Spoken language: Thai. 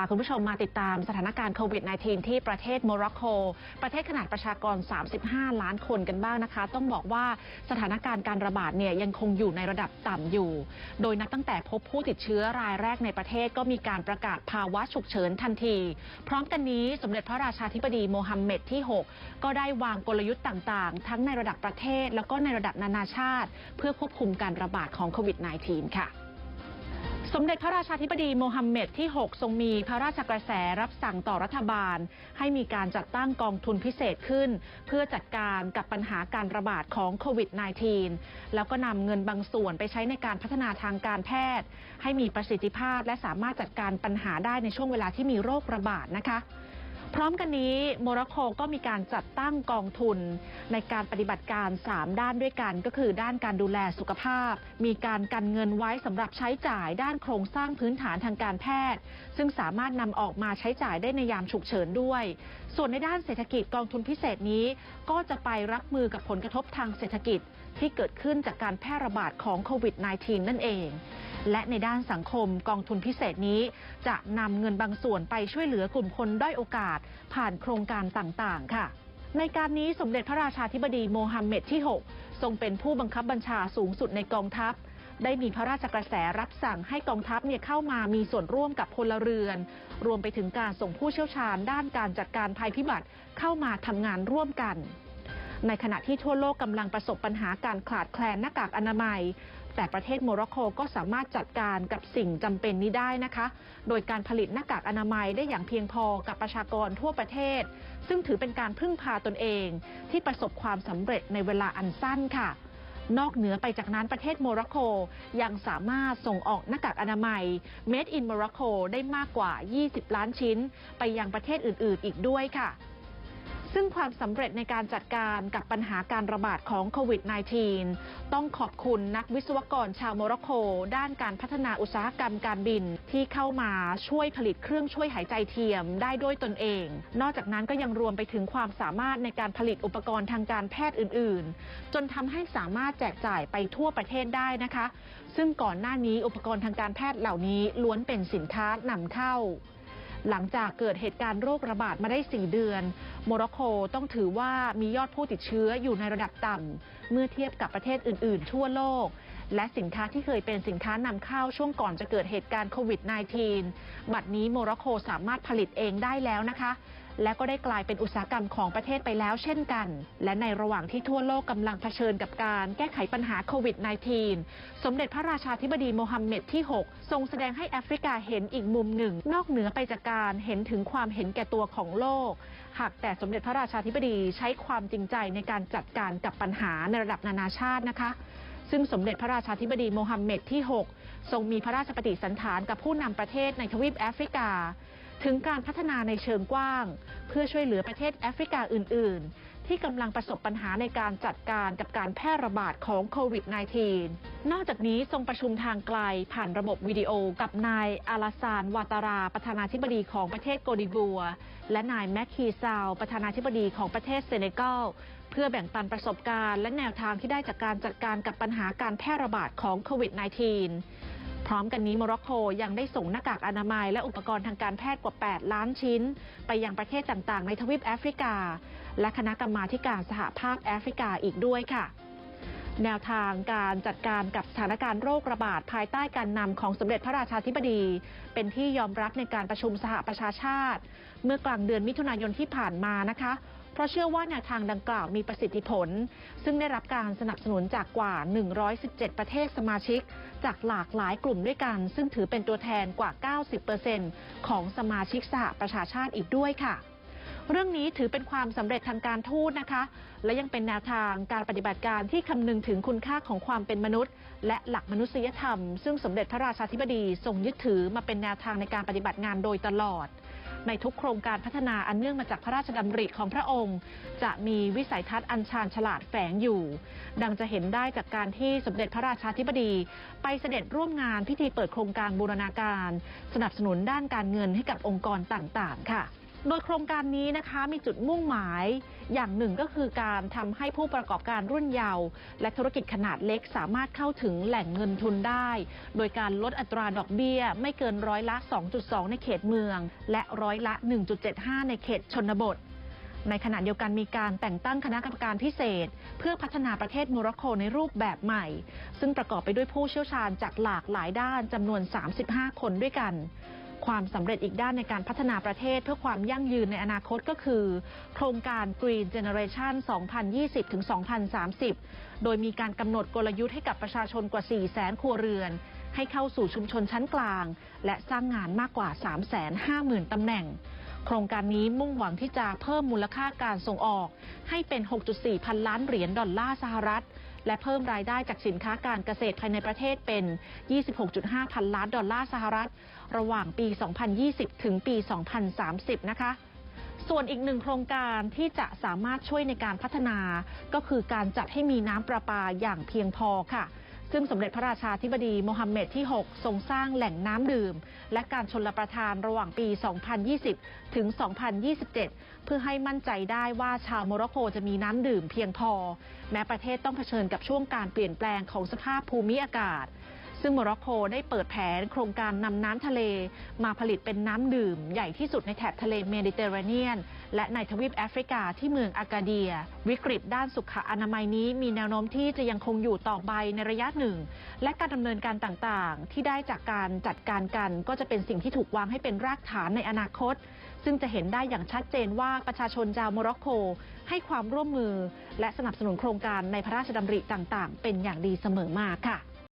าคุณผู้ชมมาติดตามสถานการณ์โควิด -19 ที่ประเทศโมร็อกโก ประเทศขนาดประชากร 35 ล้านคนกันบ้างนะคะ ต้องบอกว่าสถานการณ์การระบาดเนี่ยยังคงอยู่ในระดับต่ำอยู่ โดยนับตั้งแต่พบผู้ติดเชื้อรายแรกในประเทศก็มีการประกาศภาวะฉุกเฉินทันที พร้อมกันนี้สมเด็จพระราชาธิบดีโมฮัมเหม็ดที่ 6 ก็ได้วางกลยุทธ์ต่างๆ ทั้งในระดับประเทศ แล้วก็ในระดับนานาชาติ เพื่อควบคุมการระบาดของโควิด -19 ค่ะ สมเด็จพระราชาธิบดีโมฮัมเหม็ดที่ 6 ทรงมีพระราชกระแสรับสั่งต่อรัฐบาล ให้มีการจัดตั้งกองทุนพิเศษขึ้น เพื่อจัดการกับปัญหาการระบาดของโควิด -19 แล้วก็นำเงินบางส่วนไปใช้ในการพัฒนาทางการแพทย์ ให้มีประสิทธิภาพและสามารถจัดการปัญหาได้ในช่วงเวลาที่มีโรคระบาดนะคะ พร้อมกันนี้โมร็อกโกก็มีการจัดตั้งกองทุนในการปฏิบัติการ 3 ด้านด้วยกัน ก็คือด้านการดูแลสุขภาพ มีการกันเงินไว้สำหรับใช้จ่ายด้านโครงสร้างพื้นฐานทางการแพทย์ ซึ่งสามารถนำออกมาใช้จ่ายได้ในยามฉุกเฉินด้วย ส่วนในด้านเศรษฐกิจกองทุนพิเศษนี้ ก็จะไปรับมือกับผลกระทบทางเศรษฐกิจ ที่เกิดขึ้นจากการแพร่ระบาดของโควิด -19 นั่นเอง และในด้านสังคมกองทุนพิเศษนี้ จะนำเงินบางส่วนไปช่วยเหลือกลุ่มคนด้อยโอกาส ผ่านโครงการต่างๆ ค่ะ ในการนี้สมเด็จพระราชาธิบดีโมฮัมเหม็ดที่ 6 ทรงเป็นผู้บังคับบัญชาสูงสุดในกองทัพได้มีพระราชกระแสรับสั่งให้กองทัพเนี่ยเข้ามามีส่วนร่วมกับพลเรือน รวมไปถึงการส่งผู้เชี่ยวชาญด้านการจัดการภัยพิบัติเข้ามาทำงานร่วมกัน ในขณะที่ทั่วโลกกำลังประสบปัญหาการขาดแคลนหน้ากากอนามัย แต่ประเทศโมร็อกโกก็สามารถจัดการกับสิ่งจำเป็นนี้ได้นะคะ โดยการผลิตหน้ากากอนามัยได้อย่างเพียงพอกับประชากรทั่วประเทศ ซึ่งถือเป็นการพึ่งพาตนเอง ที่ประสบความสำเร็จในเวลาอันสั้นค่ะนอกเหนือไปจากนั้นประเทศโมร็อกโกยังสามารถส่งออกหน้ากากอนามัย Made in Morocco ได้มากกว่า 20 ล้านชิ้น ไปยังประเทศอื่น ๆ อีกด้วยค่ะ ซึ่งความสำเร็จในการจัดการกับปัญหาการระบาดของโควิด -19 ต้องขอบคุณนักวิศวกรชาวโมร็อกโก ด้านการพัฒนาอุตสาหกรรมการบินที่เข้ามาช่วยผลิตเครื่องช่วยหายใจเทียมได้ด้วยตนเอง นอกจากนั้นก็ยังรวมไปถึงความสามารถในการผลิตอุปกรณ์ทางการแพทย์อื่น ๆ จนทำให้สามารถแจกจ่ายไปทั่วประเทศได้นะคะ ซึ่งก่อนหน้านี้อุปกรณ์ทางการแพทย์เหล่านี้ล้วนเป็นสินค้านำเข้า หลังจากเกิดเหตุการณ์โรคระบาดมาได้ 4 เดือน โมร็อกโกต้องถือว่ามียอดผู้ติดเชื้ออยู่ในระดับต่ำเมื่อเทียบกับประเทศอื่น ๆ ทั่วโลก และสินค้าที่เคยเป็นสินค้านำเข้าช่วงก่อนจะเกิดเหตุการณ์โควิด -19 บัดนี้โมร็อกโกสามารถผลิตเองได้แล้วนะคะ และก็ได้กลายเป็นอุตสาหกรรมของประเทศไปแล้วเช่นกัน และในระหว่างที่ทั่วโลกกำลังเผชิญกับการแก้ไขปัญหาโควิด -19 สมเด็จพระราชาธิบดีโมฮัมเหม็ดที่ 6 ทรงแสดงให้แอฟริกาเห็นอีกมุมหนึ่ง นอกเหนือไปจากการเห็นถึงความเห็นแก่ตัวของโลก หากแต่สมเด็จพระราชาธิบดีใช้ความจริงใจในการจัดการกับปัญหาในระดับนานาชาตินะคะซึ่งสมเด็จพระราชาธิบดีโมฮัมเหม็ดที่ 6 ทรงมีพระราชปฏิสันถานกับผู้นำประเทศในทวีปแอฟริกา ถึงการพัฒนาในเชิงกว้าง เพื่อช่วยเหลือประเทศแอฟริกาอื่น ๆ ที่กำลังประสบปัญหาในการจัดการกับการแพร่ระบาดของโควิด -19 นอกจากนี้ทรงประชุมทางไกลผ่านระบบวิดีโอกับนายอาลาซานวาตารา ประธานาธิบดีของประเทศโกดิบัว และนายแมคคีซาว ประธานาธิบดีของประเทศเซเนกัลเพื่อแบ่งปันประสบการณ์และแนวทางที่ได้จากการจัดการกับปัญหาการแพร่ระบาดของโควิด -19 พร้อมกันนี้โมร็อกโกยังได้ส่งหน้ากากอนามัย และอุปกรณ์ทางการแพทย์กว่า 8 ล้านชิ้น ไปยังประเทศต่างๆ ในทวีปแอฟริกา และคณะกรรมาการสหภาพแอฟริกาอีกด้วยค่ะแนวทางการจัดการกับสถานการณ์โรคระบาดภายใต้การนำของสมเด็จพระราชาธิบดี เป็นที่ยอมรับในการประชุมสหประชาชาติ เมื่อกลางเดือนมิถุนายนที่ผ่านมานะคะ เพราะเชื่อว่าแนวทางดังกล่าวมีประสิทธิผล ซึ่งได้รับการสนับสนุนจากกว่า 117 ประเทศสมาชิก จากหลากหลายกลุ่มด้วยกัน ซึ่งถือเป็นตัวแทนกว่า 90%ของสมาชิกสหประชาชาติอีกด้วยค่ะเรื่องนี้ถือเป็นความสำเร็จทางการทูตนะคะ และยังเป็นแนวทางการปฏิบัติการที่คำนึงถึงคุณค่าของความเป็นมนุษย์ และหลักมนุษยธรรม ซึ่งสมเด็จพระราชาธิบดีทรงยึดถือมาเป็นแนวทางในการปฏิบัติงานโดยตลอด ในทุกโครงการพัฒนาอันเนื่องมาจากพระราชดำริของพระองค์ จะมีวิสัยทัศน์อันชาญฉลาดแฝงอยู่ ดังจะเห็นได้จากการที่สมเด็จพระราชาธิบดี ไปเสด็จร่วมงานพิธีเปิดโครงการบูรณาการ สนับสนุนด้านการเงินให้กับองค์กรต่างๆ ค่ะ โดยโครงการนี้นะคะมีจุดมุ่งหมายอย่างหนึ่งก็คือการทำให้ผู้ประกอบการรุ่นเยาว์และธุรกิจขนาดเล็กสามารถเข้าถึงแหล่งเงินทุนได้ โดยการลดอัตราดอกเบี้ย ไม่เกินร้อยละ 2.2 ในเขตเมือง และร้อยละ 1.75 ในเขตชนบท ในขณะเดียวกันมีการแต่งตั้งคณะกรรมการพิเศษ เพื่อพัฒนาประเทศโมร็อกโกในรูปแบบใหม่ ซึ่งประกอบไปด้วยผู้เชี่ยวชาญจากหลากหลายด้านจำนวน 35 คนด้วยกัน ความสำเร็จอีกด้านในการพัฒนาประเทศเพื่อความยั่งยืนในอนาคตก็คือ โครงการ Green Generation 2020-2030 โดยมีการกำหนดกลยุทธ์ให้กับประชาชนกว่า 4 0 0 0 0 0 ครัวเรือน ให้เข้าสู่ชุมชนชั้นกลาง และสร้างงานมากกว่า 350,000 ตำแหน่ง โครงการนี้มุ่งหวังที่จะเพิ่มมูลค่าการส่งออก ให้เป็น 6.4 พันล้านเหรียญดอลลาร์สหรัฐ และเพิ่มรายได้จากสินค้าการเกษตรภายในประเทศเป็น 26.5 พันล้านดอลลาร์สหรัฐ ระหว่างปี 2020 ถึงปี 2030 นะคะส่วนอีกหนึ่งโครงการที่จะสามารถช่วยในการพัฒนา ก็คือการจัดให้มีน้ำประปาอย่างเพียงพอค่ะ ซึ่งสมเด็จพระราชาธิบดีโมฮัมเหม็ดที่ 6 ทรงสร้างแหล่งน้ำดื่ม และการชนรประทานระหว่างปี 2020 ถึง 2027 เพื่อให้มั่นใจได้ว่าชาวโมร็อกโกจะมีน้ำดื่มเพียงพอ แม้ประเทศต้องเผชิญกับช่วงการเปลี่ยนแปลงของสภาพภูมิอากาศ ซึ่งโมร็อกโกได้เปิดแผนโครงการนำน้ำทะเล มาผลิตเป็นน้ำดื่ม ใหญ่ที่สุดในแถบทะเลเมดิเตอร์เรเนียน และในทวีปแอฟริกาที่เมืองอากาเดีย วิกฤตด้านสุขอนามัยนี้มีแนวโน้มที่จะยังคงอยู่ต่อไปในระยะหนึ่ง และการดำเนินการต่างๆ ที่ได้จากการจัดการกันก็จะเป็นสิ่งที่ถูกวางให้เป็นรากฐานในอนาคต ซึ่งจะเห็นได้อย่างชัดเจนว่าประชาชนชาวโมร็อกโกให้ความร่วมมือ และสนับสนุนโครงการในพระราชดำริต่างๆ เป็นอย่างดีเสมอมาค่ะ